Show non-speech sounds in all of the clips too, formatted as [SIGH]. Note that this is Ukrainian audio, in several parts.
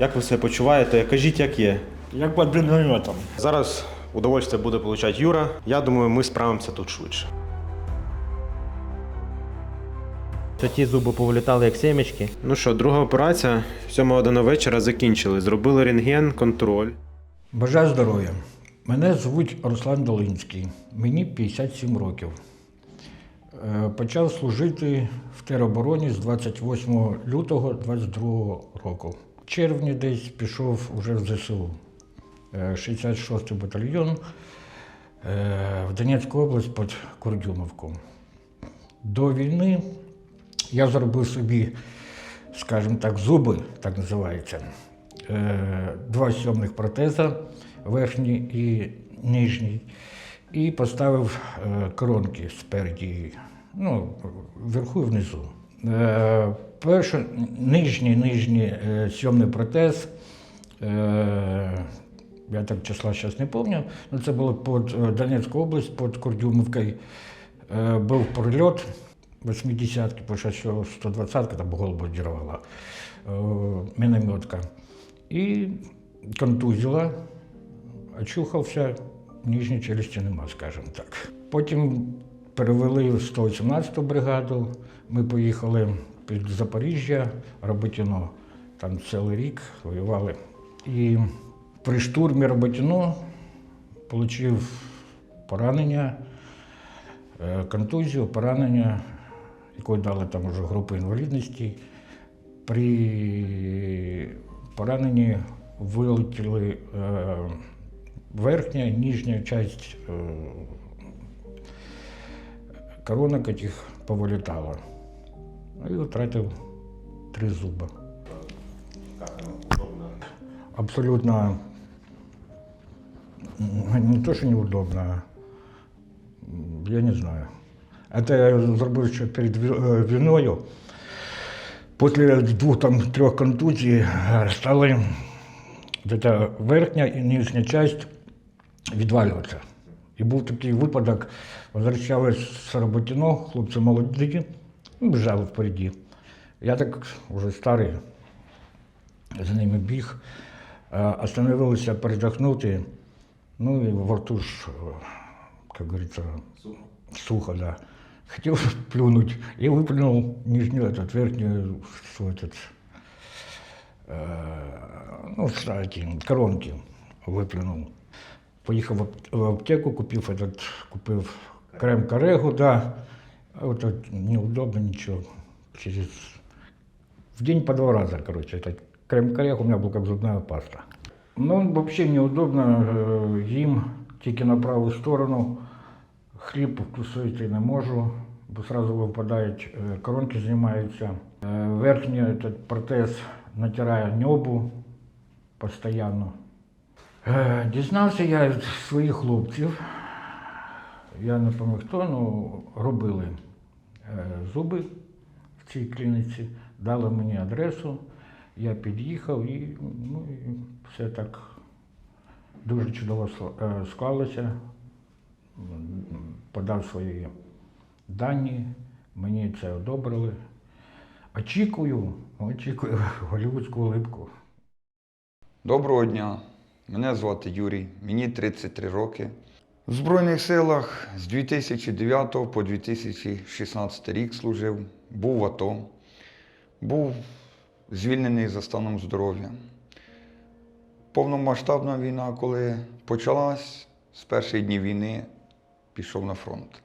Як ви себе почуваєте? Кажіть, як є. Як під мінометом. Зараз удовольствие буде получати Юра. Я думаю, ми справимося тут швидше. Що ті зуби повилітали як семечки. Ну що, друга операція 7 година вечора закінчили. Зробили рентген, контроль. Бажаю здоров'я. Мене звуть Руслан Долинський. Мені 57 років. Е, Почав служити в теробороні з 28 лютого 22 року. Червні десь пішов уже в ЗСУ. Е, 66-й батальйон е, в Донецьку область під Курдюмовку. До війни я зробив собі, скажімо так, зуби, так називається. Е, Два сьомних протеза, верхній і нижній, і поставив е, коронки спереді, ну, вверху і внизу. Е, Перший нижній нижній е, сьомний протез. е, Я так числа зараз не пам'ятаю, але це було під е, Донецьку область, під Курдюмовкою. Е, Був прильот 80-ки, бо що 120-ка там голову дірвала, мінометка. І контузила, очухався, нижньої челюсті нема, скажімо так. Потім перевели в 118-ту бригаду. Ми поїхали під Запоріжжя, Роботіно, там цілий рік воювали. І при штурмі Роботіно отримав поранення, е, контузію, поранення, якої дали там вже групу інвалідності. При пораненні вилетіли е, верхня і нижня часть е, коронок этих повилітала. І втратив три зуби. Абсолютно не то, що неудобно, я не знаю. Это я зробив ще перед е, війною. Після двох там трьох контузій е, стали верхня і нижня часть відвалюватися. І був такий випадок, возвращались з Роботіно, хлопці молоді, ну, біжали впереді. Я так вже старий, за ними біг, е, остановилися передохнути, ну і во рту ж, е, як говориться, сухо, да. Хотел плюнуть и выплюнул нижнюю, этот, верхнюю, что этот, э, ну, с- эти, коронки выплюнул. Поїхав в ап- в аптеку, купив этот, купив крем Карегу, да. А вот это неудобно ничего. Через в день по два раза, короче, этот крем Карег у меня был как зубная паста. Ну, вообще неудобно, э, їм тільки на праву сторону. Хліб вкусити не можу, бо одразу випадають, е, коронки знімаються. Е, Верхній этот протез натирає небу постійно. Е, Дізнався я від своїх хлопців. Я не пам'ятаю хто, ну робили е, зуби в цій клініці, дали мені адресу, я під'їхав і, ну, і все так дуже чудово е, склалося подав свої дані, мені це одобрили. Очікую, очікую [LAUGHS] голівудську улипку. Доброго дня. Мене звати Юрій, мені 33 роки. В Збройних силах з 2009 по 2016 рік служив, був в АТО, був звільнений за станом здоров'я. Повномасштабна війна, коли почалась, з перших днів війни пішов на фронт.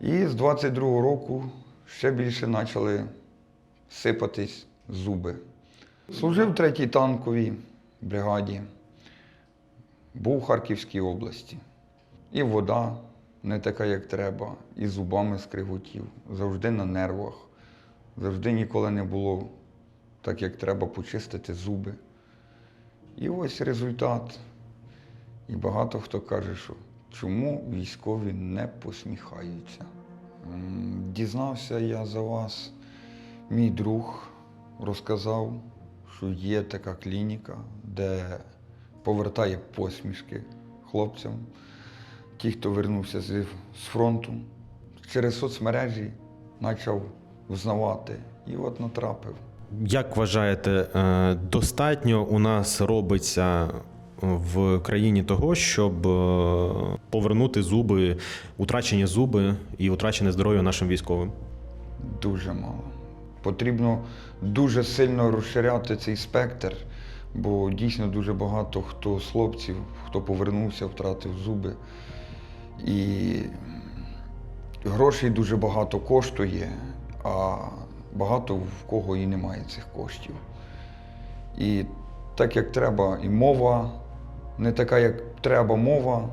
І з 22-го року ще більше почали сипатись зуби. Служив в 3-й танковій бригаді, був в Харківській області. І вода не така, як треба, і зубами скриготів, завжди на нервах, завжди ніколи не було так, як треба почистити зуби. І ось результат. І багато хто каже, що чому військові не посміхаються. Дізнався я за вас, мій друг розказав, що є така клініка, де повертає посмішки хлопцям, ті, хто вернувся з, фронту. Через соцмережі почав взнавати і от натрапив. Як вважаєте, е, достатньо у нас робиться в країні того, щоб е, повернути зуби, утрачені зуби і утрачене здоров'я нашим військовим? Дуже мало. Потрібно дуже сильно розширяти цей спектр, бо дійсно дуже багато хто з хлопців, хто повернувся, втратив зуби. І грошей дуже багато коштує, а багато в кого і немає цих коштів. І так як треба, і мова не така, як треба мова,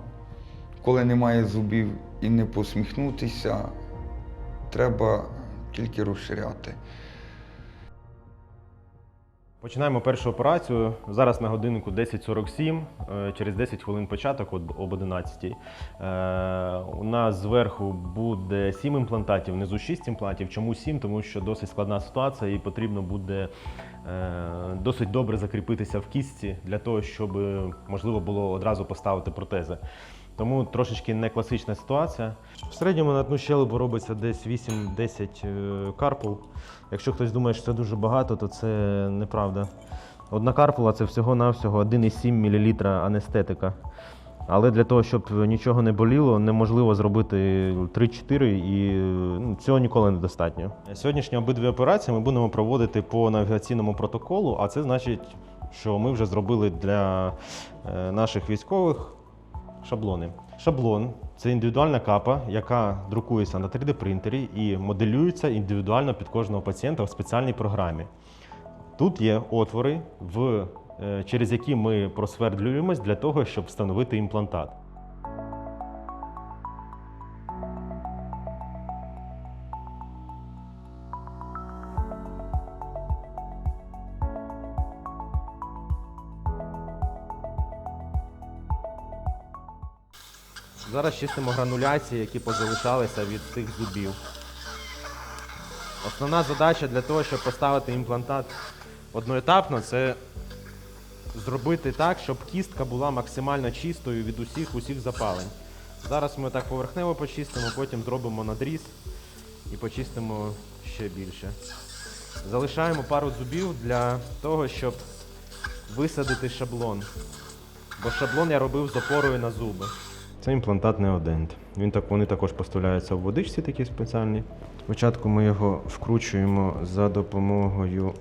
коли немає зубів, і не посміхнутися, треба тільки розширяти. Починаємо першу операцію. Зараз на годиннику 10.47, е, через 10 хвилин початок об об 11. Е, У нас зверху буде 7 імплантатів, внизу 6 імплантів. Чому 7? Тому що досить складна ситуація і потрібно буде е, досить добре закріпитися в кістці для того, щоб можливо було одразу поставити протези. Тому трошечки не класична ситуація. В середньому на одну щелепу робиться десь 8-10 е, карпул. Якщо хтось думає, що це дуже багато, то це неправда. Одна карпула це всього-навсього 1,7 мл анестетика. Але для того, щоб нічого не боліло, неможливо зробити 3-4 і ну, цього ніколи не достатньо. Сьогоднішні обидві операції ми будемо проводити по навігаційному протоколу, а це значить, що ми вже зробили для е, наших військових шаблони. Шаблон це індивідуальна капа, яка друкується на 3D принтері і моделюється індивідуально під кожного пацієнта в спеціальній програмі. Тут є отвори, в, е, через які ми просвердлюємось для того, щоб встановити імплантат. Зараз чистимо грануляції, які позалишалися від цих зубів. Основна задача для того, щоб поставити імплантат одноетапно, це зробити так, щоб кістка була максимально чистою від усіх усіх запалень. Зараз ми так поверхнево почистимо, потім зробимо надріз і почистимо ще більше. Залишаємо пару зубів для того, щоб висадити шаблон. Бо шаблон я робив з опорою на зуби. Це імплантат неодент. Він так, вони також поставляються в водичці такі спеціальні. Спочатку ми його вкручуємо за допомогою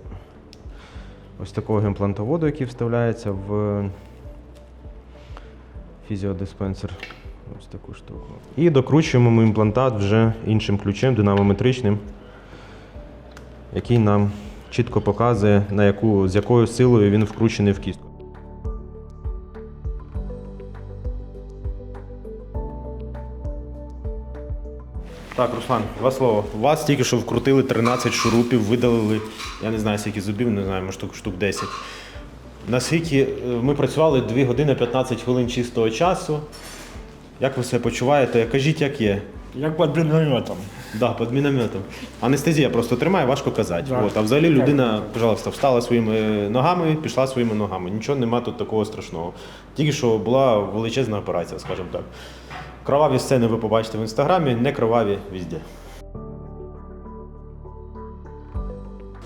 ось такого імплантоводу, який вставляється в фізіодиспенсер. Ось таку штуку. І докручуємо ми імплантат вже іншим ключем, динамометричним, який нам чітко показує, на яку, з якою силою він вкручений в кістку. Так, Руслан, два слова. Вас тільки що вкрутили 13 шурупів, видалили, я не знаю, скільки зубів, не знаю, штук, штук 10. Наскільки е, ми працювали 2 години 15 хвилин чистого часу. Як ви себе почуваєте? Кажіть, як є. Як під мінометом. Да, під мінометом. Анестезія просто тримає, важко казати. Да. От, а взагалі людина, пожалуйста, встала своїми ногами, пішла своїми ногами. Нічого нема тут такого страшного. Тільки що була величезна операція, скажімо так. Кроваві сцени ви побачите в інстаграмі, не кроваві везде.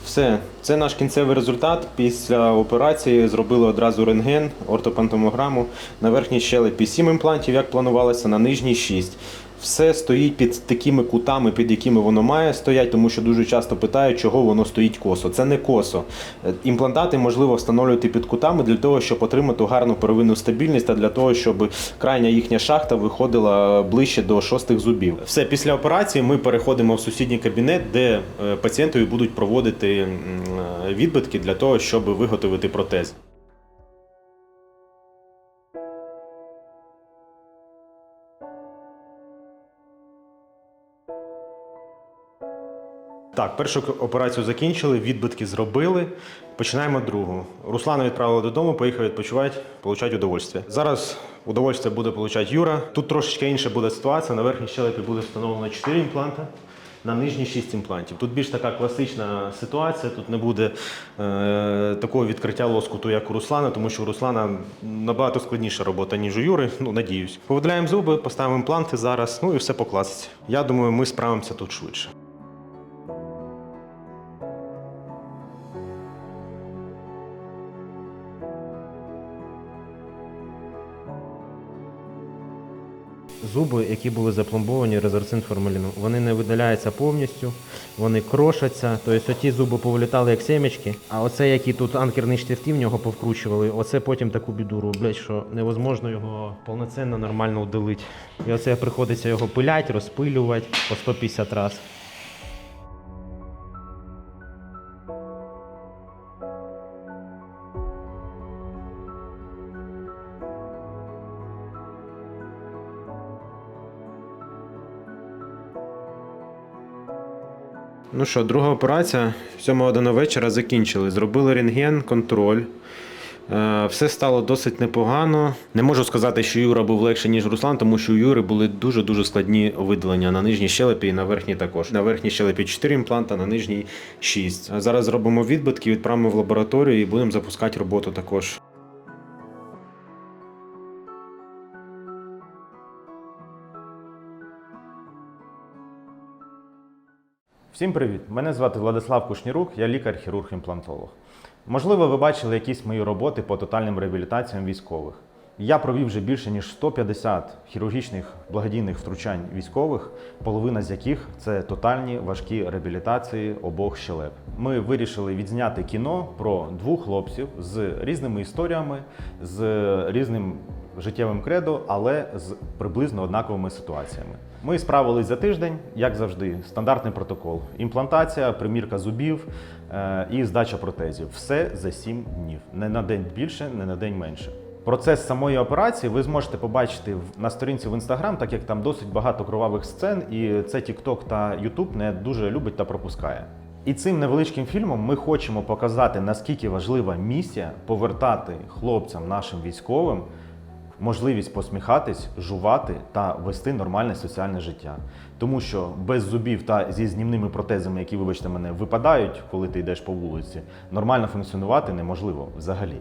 Все, це наш кінцевий результат. Після операції зробили одразу рентген, ортопантомограму. На верхній щелепі 7 імплантів, як планувалося, на нижній 6. Все стоїть під такими кутами, під якими воно має стоять, тому що дуже часто питають, чого воно стоїть косо. Це не косо. Е, Імплантати можливо встановлювати під кутами для того, щоб отримати гарну первинну стабільність та для того, щоб крайня їхня шахта виходила ближче до шостих зубів. Все, після операції ми переходимо в сусідній кабінет, де е, пацієнтові будуть проводити е, відбитки для того, щоб виготовити протез. Так, першу операцію закінчили, відбитки зробили. Починаємо другу. Руслана відправили додому, поїхав відпочивати, отримати удовольствие. Зараз удовольствие буде отримати Юра. Тут трошечки інша буде ситуація. На верхній щелепі буде встановлено 4 імпланти, на нижній 6 імплантів. Тут більш така класична ситуація. Тут не буде е, такого відкриття лоскуту, як у Руслана, тому що у Руслана набагато складніша робота, ніж у Юри. Ну, надіюсь. Повидляємо зуби, поставимо імпланти зараз, ну і все по. Я думаю, ми справимося тут швидше. Зуби, які були запломбовані резорцин формаліном. Вони не видаляються повністю, вони крошаться. Тобто оті зуби повилітали як семечки, а оце, які тут анкерний штифти в нього повкручували, оце потім таку біду роблять, що невозможно його повноцінно нормально удалити. І оце приходиться його пилять, розпилювати по 150 разів. Ну що, друга операція. 7 година вечора закінчили. Зробили рентген, контроль. Е, Все стало досить непогано. Не можу сказати, що Юра був легше, ніж Руслан, тому що у Юри були дуже-дуже складні видалення на нижній щелепі і на верхній також. На верхній щелепі 4 імпланта, на нижній 6. Зараз зробимо відбитки, відправимо в лабораторію і будемо запускати роботу також. Всім привіт! Мене звати Владислав Кушнірук, я лікар-хірург-імплантолог. Можливо, ви бачили якісь мої роботи по тотальним реабілітаціям військових. Я провів вже більше ніж 150 хірургічних благодійних втручань військових, половина з яких це тотальні важкі реабілітації обох щелеп. Ми вирішили відзняти кіно про двох хлопців з різними історіями, з різним життєвим кредо, але з приблизно однаковими ситуаціями. Ми справились за тиждень, як завжди, стандартний протокол: імплантація, примірка зубів е, і здача протезів. Все за 7 днів. Не на день більше, не на день менше. Процес самої операції ви зможете побачити на сторінці в Instagram, так як там досить багато кровавих сцен, і це TikTok та YouTube не дуже любить та пропускає. І цим невеличким фільмом ми хочемо показати, наскільки важлива місія повертати хлопцям нашим військовим можливість посміхатись, жувати та вести нормальне соціальне життя. Тому що без зубів та зі знімними протезами, які, вибачте мене, випадають, коли ти йдеш по вулиці, нормально функціонувати неможливо взагалі.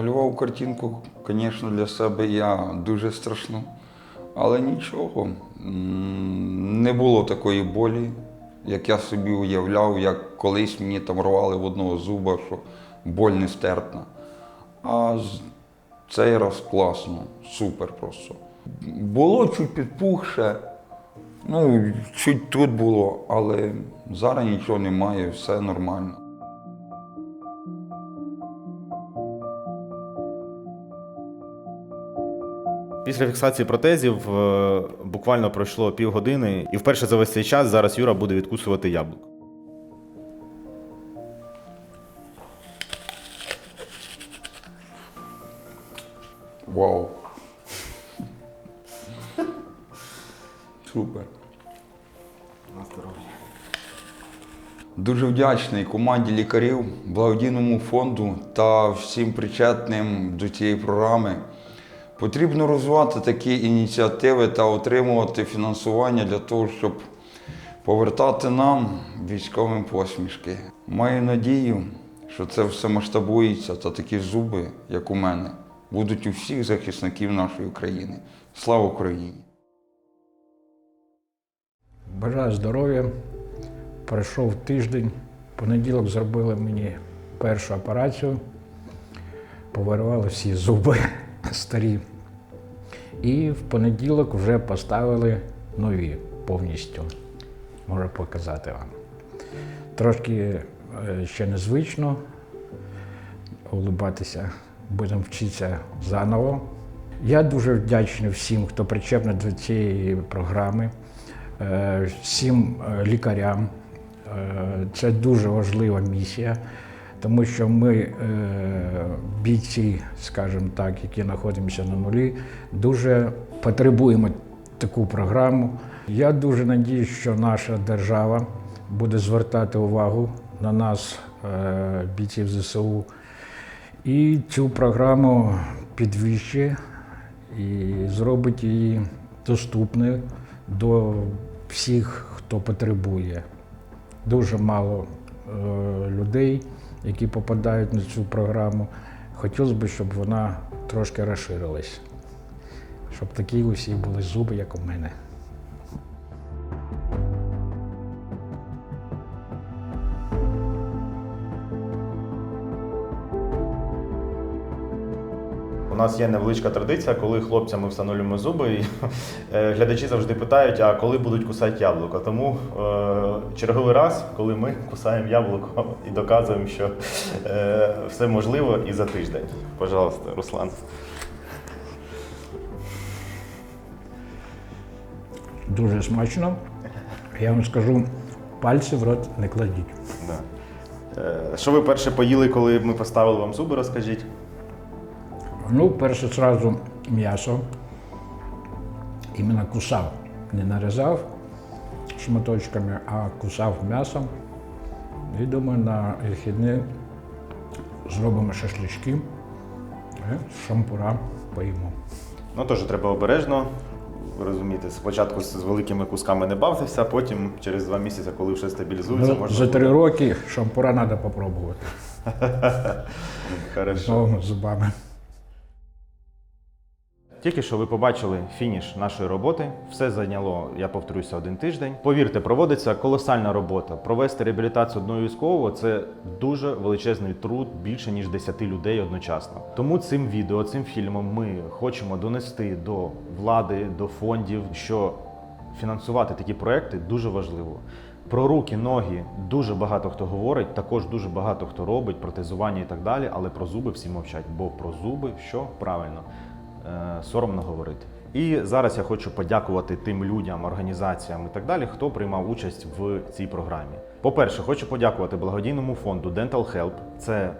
Малював картинку, звісно, для себе я дуже страшну. Але нічого, не було такої болі, як я собі уявляв, як колись мені там рвали в одного зуба, що боль нестерпна. А цей раз класно, супер просто. Було чуть підпухше, ну, чуть тут було, але зараз нічого немає, все нормально. Після фіксації протезів е, буквально пройшло півгодини, і вперше за весь цей час зараз Юра буде відкусувати яблуко. Вау. Супер. Дуже вдячний команді лікарів, благодійному фонду та всім причетним до цієї програми. Потрібно розвивати такі ініціативи та отримувати фінансування для того, щоб повертати нам військовим посмішки. Маю надію, що це все масштабується та такі зуби, як у мене, будуть у всіх захисників нашої країни. Слава Україні! Бажаю здоров'я. Пройшов тиждень. Понеділок зробили мені першу операцію. Повирвали всі зуби старі. І в понеділок вже поставили нові повністю. Можу показати вам. Трошки е, ще незвично улибатися, будемо вчитися заново. Я дуже вдячний всім, хто причепний до цієї програми, е, всім е, лікарям. Це дуже важлива місія, тому що ми, е, бійці, скажімо так, які знаходимося на нулі, дуже потребуємо таку програму. Я дуже надіюсь, що наша держава буде звертати увагу на нас, е, бійців ЗСУ, і цю програму підвищує і зробить її доступною до всіх, хто потребує. Дуже мало е, людей, які попадають на цю програму. Хотілося б, щоб вона трошки розширилась, щоб такі усі були зуби, як у мене. Нас є невеличка традиція, коли хлопцям ми встановлюємо зуби, і [LAUGHS] е, глядачі завжди питають, а коли будуть кусати яблуко. Тому е, черговий раз, коли ми [LAUGHS] кусаємо яблуко і доказуємо, що е, все можливо і за тиждень. Пожалуйста, Руслан. Дуже смачно. Я вам скажу, пальці в рот не кладіть. Да. Е, що ви перше поїли, коли ми поставили вам зуби, розкажіть? Ну, перше зразу м'ясо. Іменно кусав. Не нарізав шматочками, а кусав м'ясом. І думаю, на вихідні зробимо шашлички, і шампура поїмо. Ну теж треба обережно. Ви розумієте, спочатку з великими кусками не бавтеся, потім через два місяці, коли вже стабілізується, Ну, можна. за три роки шампура треба попробувати. [LAUGHS] Хорошо. З новими зубами. Тільки що ви побачили фініш нашої роботи. Все зайняло, я повторюся, один тиждень. Повірте, проводиться колосальна робота. Провести реабілітацію одного військового це дуже величезний труд, більше ніж 10 людей одночасно. Тому цим відео, цим фільмом ми хочемо донести до влади, до фондів, що фінансувати такі проекти дуже важливо. Про руки, ноги дуже багато хто говорить, також дуже багато хто робить протезування і так далі, але про зуби всі мовчать, бо про зуби що правильно соромно говорити. І зараз я хочу подякувати тим людям, організаціям і так далі, хто приймав участь в цій програмі. По-перше, хочу подякувати благодійному фонду Dental Help. Це е,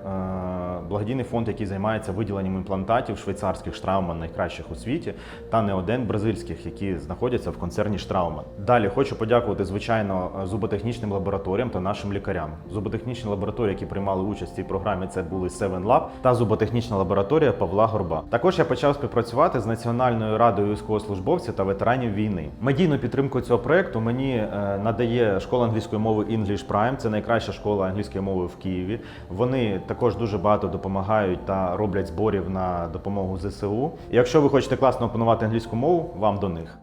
благодійний фонд, який займається виділенням імплантатів швейцарських Штрауман, найкращих у світі, та не один бразильських, які знаходяться в концерні Штрауман. Далі хочу подякувати, звичайно, зуботехнічним лабораторіям та нашим лікарям. Зуботехнічні лабораторії, які приймали участь в цій програмі, це були Seven Lab та зуботехнічна лабораторія Павла Горба. Також я почав співпрацювати з Національною радою військовослужбовців та ветеранів війни. Медійну підтримку цього проекту мені е, надає школа англійської мови English Prime. Це найкраща школа англійської мови в Києві. Вони також дуже багато допомагають та роблять зборів на допомогу ЗСУ. Якщо ви хочете класно опанувати англійську мову, вам до них.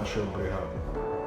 Нашої бригади.